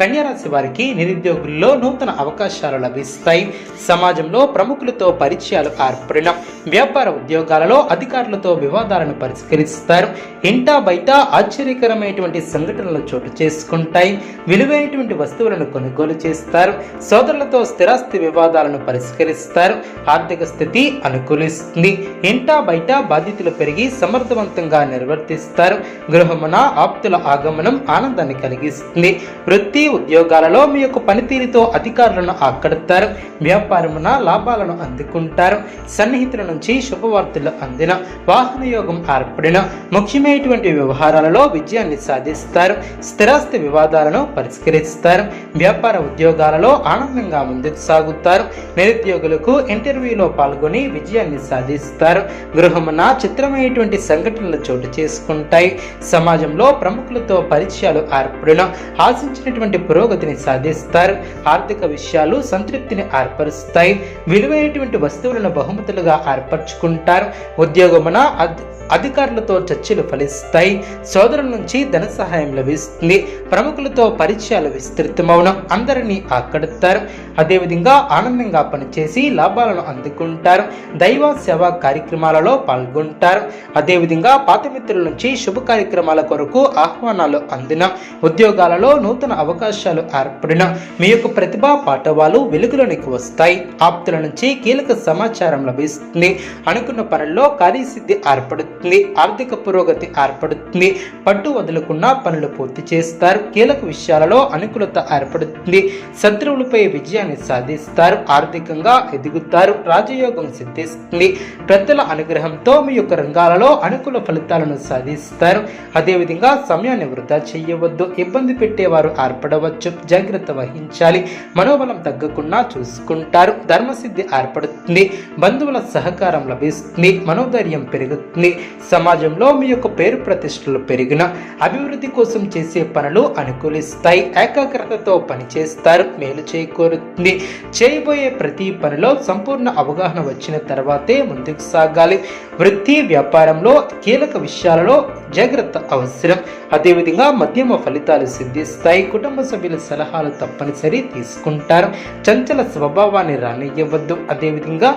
కన్యారాశి వారికి నిరుద్యోగుల్లో నూతన అవకాశాలు లభిస్తాయి. సమాజంలో ప్రముఖులతో పరిచయాలు ఏర్పడిన వ్యాపార ఉద్యోగాలలో అధికారులతో వివాదాలను పరిష్కరిస్తారు. ఇంటా బయట ఆశ్చర్యకరమైనటువంటి సంఘటనలు చోటు చేసుకుంటాయి. విలువైనటువంటి వస్తువులను కొనుగోలు చేస్తారు. సోదరులతో స్థిరాస్తి వివాదాలను పరిష్కరిస్తారు. ఆర్థిక స్థితి అనుకూలిస్తుంది. ఇంటా బయట బాధ్యతలు పెరిగి సమర్థవంతంగా నిర్వర్తిస్తారు. గృహమున ఆప్తుల ఆగమనం ఆనందాన్ని కలిగిస్తుంది. వృత్తి ఉద్యోగాలలో మీ యొక్క పనితీరుతో అధికారులను ఆకడతారు. వ్యాపారమున లాభాలను అందుకుంటారు. సన్నిహితుల నుంచి శుభవార్తలు అందిన వాహన యోగం ఏర్పడిన ముఖ్యమైనటువంటి వ్యవహారాలలో విజయాన్ని సాధిస్తారు. స్థిరాస్తి వివాదాలను పరిష్కరిస్తారు. వ్యాపార ఉద్యోగాలలో ఆనందంగా ముందుకు సాగుతారు. నిరుద్యోగులకు ఇంటర్వ్యూలో పాల్గొని విజయాన్ని సాధిస్తారు. గృహమున చిత్రమైనటువంటి సంఘటనలు చోటు చేసుకుంటాయి. సమాజంలో ప్రముఖులతో పరిచయాలు ఏర్పడిన ఆశించినటువంటి పురోగతిని సాధిస్తారు. ఆర్థిక విషయాలు సంతృప్తిని ఏర్పరుస్తాయి. విలువైనటువంటి వస్తువులను బహుమతులుగా ఏర్పరచుకుంటారు. ఉద్యోగమున అధికారులతో చర్చలు ఫలిస్తాయి. సోదరుల నుంచి ధన సహాయం లభిస్తుంది. ప్రముఖులతో పరిచయాలు విస్తృతమవును. అందరినీ ఆకడుతారు. అదేవిధంగా ఆనందంగా పనిచేసి లాభాలను అందుకుంటారు. దైవ సేవా కార్యక్రమాలలో పాల్గొంటారు. అదేవిధంగా పాత మిత్రుల నుంచి శుభ కార్యక్రమాల కొరకు ఆహ్వానాలు అందిన. ఉద్యోగాలలో నూతన అవకాశాలు ఏర్పడిన. మీ యొక్క ప్రతిభా పాఠవాలు వెలుగులోనికి వస్తాయి. ఆప్తుల నుంచి కీలక సమాచారం లభిస్తుంది. అనుకున్న పనుల్లో కార్యసిద్ధి ఏర్పడుతుంది. ఆర్థిక పురోగతి ఏర్పడుతుంది. పట్టు వదులుకున్న పనులు పూర్తి చేస్తారు. కీలక విషయాలలో అనుకూలత ఏర్పడుతుంది. శత్రువులపై విజయాన్ని సాధిస్తారు ఆర్థికంగా ఎదుగుతారు రాజయోగం సిద్ధిస్తుంది. పెద్దల అనుగ్రహంతో మీ యొక్క రంగాలలో అనుకూల ఫలితాలను సాధిస్తారు. అదేవిధంగా సమయాన్ని వృధా చేయవద్దు ఇబ్బంది పెట్టేవారు ఏర్పడవచ్చు జాగ్రత్త వహించాలి మనోబలం తగ్గకుండా చూసుకుంటారు ధర్మసిద్ధి ఏర్పడుతుంది బంధువుల సహకారం లభిస్తుంది మనోధైర్యం పెరుగుతుంది. సమాజంలో మీ యొక్క పేరు ప్రతిష్టలు పెరిగిన అభివృద్ధి కోసం చేసే పనులు అనుకూలిస్తాయి. ఏకాగ్రతతో పనిచేస్తారు. మేలు చేకూరుతుంది. చేయబోయే ప్రతి పనిలో సంపూర్ణ అవగాహన వచ్చిన తర్వాతే ముందుకు సాగాలి. వృత్తి వ్యాపారంలో కీలక విషయాలలో జాగ్రత్త అవసరం. అదేవిధంగా మధ్యమ ఫలితాలు సిద్ధిస్తాయి. కుటుంబ సభ్యుల సలహాలు తప్పనిసరి తీసుకుంటారు. చంచల స్వభావాన్ని రానివ్వద్దు అదేవిధంగా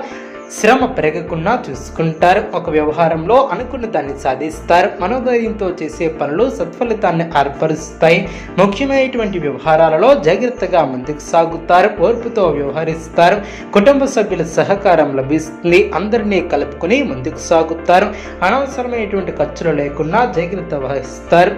శ్రమ పెరగకుండా చూసుకుంటారు. ఒక వ్యవహారంలో అనుకున్న దాన్ని సాధిస్తారు. మనోధైర్యంతో చేసే పనులు సత్ఫలితాన్ని ఏర్పరుస్తాయి. ముఖ్యమైనటువంటి వ్యవహారాలలో జాగ్రత్తగా ముందుకు సాగుతారు. ఓర్పుతో వ్యవహరిస్తారు. కుటుంబ సభ్యుల సహకారం లభిస్తుంది. అందరినీ కలుపుకొని ముందుకు సాగుతారు. అనవసరమైనటువంటి ఖర్చులు లేకుండా జాగ్రత్త వహిస్తారు.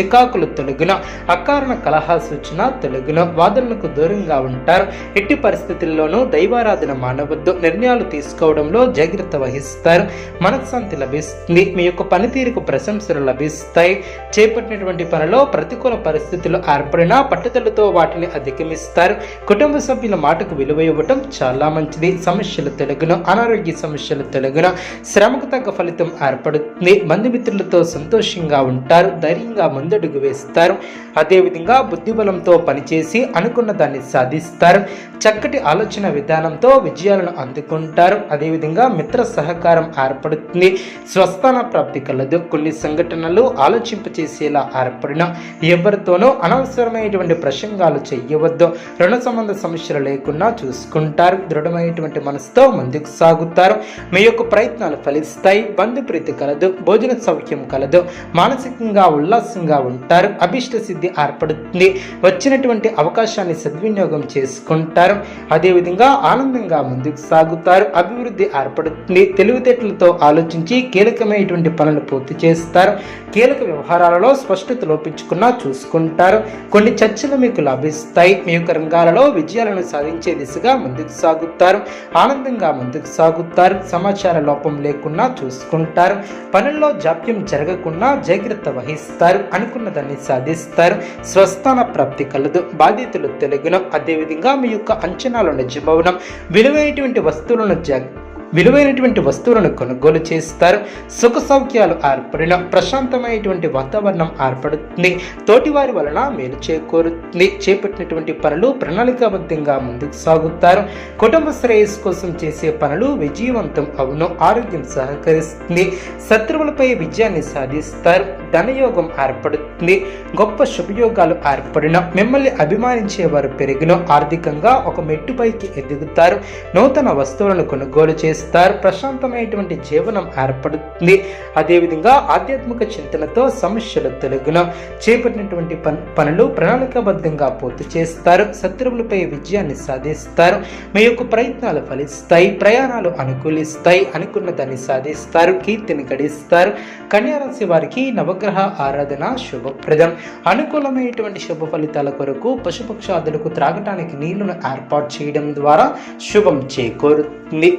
చికాకులు తొలగిన అకారణ కలహా సూచన తొలగిన వాదనలకు దూరంగా ఉంటారు. ఎట్టి పరిస్థితుల్లోనూ దైవారాధన మానవద్దు. నిర్ణయాలు తీసుకోవడంలో జాగ్రత్త వహిస్తారు. మనశ్శాంతి లభిస్తుంది. మీ యొక్క పనితీరుకు ప్రశంసలు లభిస్తాయి. చేపట్టినటువంటి పనిలో ప్రతికూల పరిస్థితులు ఏర్పడినా పట్టుదలతో వాటిని అధిగమిస్తారు. కుటుంబ సభ్యుల మాటకు విలువ ఇవ్వటం చాలా మంచిది. సమస్యలు తొలగిన అనారోగ్య సమస్యలు తొలగిన. శ్రమకు తగ్గ ఫలితం ఏర్పడుతుంది. బంధుమిత్రులతో సంతోషంగా ఉంటారు. ధైర్యంగా ముందడుగు వేస్తారు. అదేవిధంగా బుద్ధిబలంతో పనిచేసి అనుకున్న దాన్ని సాధిస్తారు. చక్కటి ఆలోచన విధానంతో విజయాలను అందుకుంటారు. అదేవిధంగా మిత్ర సహకారం ఏర్పడుతుంది. స్వస్థాన ప్రాప్తి కలదు. కొన్ని సంఘటనలు ఆలోచింపచేసేలా ఏర్పడిన ఎవరితోనూ అనవసరమైనటువంటి ప్రసంగాలు చెయ్యవద్దు రుణ సంబంధ సమస్యలు లేకుండా చూసుకుంటారు. దృఢమైనటువంటి మనసుతో ముందుకు సాగుతారు. మీ యొక్క ప్రయత్నాలు ఫలిస్తాయి. బంధుప్రీతి కలదు. భోజన సౌఖ్యం కలదు. మానసికంగా ఉల్లాసంగా ఉంటారు. అభిష్ట సిద్ధి ఏర్పడుతుంది. వచ్చినటువంటి అవకాశాన్ని సద్వినియోగం చేసుకుంటారు. అదేవిధంగా ఆనందంగా ముందుకు సాగుతారు. అభివృద్ధి ఏర్పడుతుంది. తెలివితేటలతో ఆలోచించి కీలకమైనటువంటి పనులు పూర్తి చేస్తారు. కీలక వ్యవహారాలలో స్పష్టత లోపించుకున్నా చూసుకుంటారు. కొన్ని చర్చలు మీకు లభిస్తాయి. మీ యొక్క రంగాలలో విజయాలను సాధించే దిశగా ముందుకు సాగుతారు. ఆనందంగా ముందుకు సాగుతారు. సమాచార లోపం లేకుండా చూసుకుంటారు. పనుల్లో జాప్యం జరగకుండా జాగ్రత్త వహిస్తారు. అనుకున్న దాన్ని సాధిస్తారు. స్వస్థాన ప్రాప్తి కలదు. బాధ్యతలు తెలుగును. అదేవిధంగా మీ యొక్క అంచనాలు నిజమవడం విలువైనటువంటి వస్తువులను olacak విలువైనటువంటి వస్తువులను కొనుగోలు చేస్తారు. సుఖ సౌఖ్యాలు ఏర్పడిన ప్రశాంతమైనటువంటి వాతావరణం ఏర్పడుతుంది. తోటివారి వలన మేలు చేకూరుతుంది. చేపట్టినటువంటి పనులు ప్రణాళికాబద్ధంగా ముందుకు సాగుతారు. కుటుంబ శ్రేయస్సు కోసం చేసే పనులు విజయవంతం అవును. ఆరోగ్యం సహకరిస్తుంది. శత్రువులపై విజయాన్ని సాధిస్తారు. ధనయోగం ఏర్పడుతుంది. గొప్ప శుభయోగాలు ఏర్పడిన మిమ్మల్ని అభిమానించే వారు పెరిగిన ఆర్థికంగా ఒక మెట్టుపైకి ఎదుగుతారు. నూతన వస్తువులను కొనుగోలు చేస్తారు ప్రశాంతమైనటువంటి జీవనం ఏర్పడుతుంది. అదేవిధంగా ఆధ్యాత్మిక చింతనతో సమస్యలు తొలగిన. చేపట్టినటువంటి పన్ పనులు ప్రణాళికాబద్ధంగా పూర్తి చేస్తారు. శత్రువులపై విజయాన్ని సాధిస్తారు. మీ యొక్క ప్రయత్నాలు ఫలిస్తాయి. ప్రయాణాలు అనుకూలిస్తాయి. అనుకున్న దాన్ని సాధిస్తారు. కీర్తిని గడిస్తారు. కన్యారాశి వారికి నవగ్రహ ఆరాధన శుభప్రదం. అనుకూలమైనటువంటి శుభ ఫలితాల కొరకు పశుపక్షాదులకు త్రాగటానికి నీళ్ళను ఏర్పాటు చేయడం ద్వారా శుభం చేకూరుతుంది.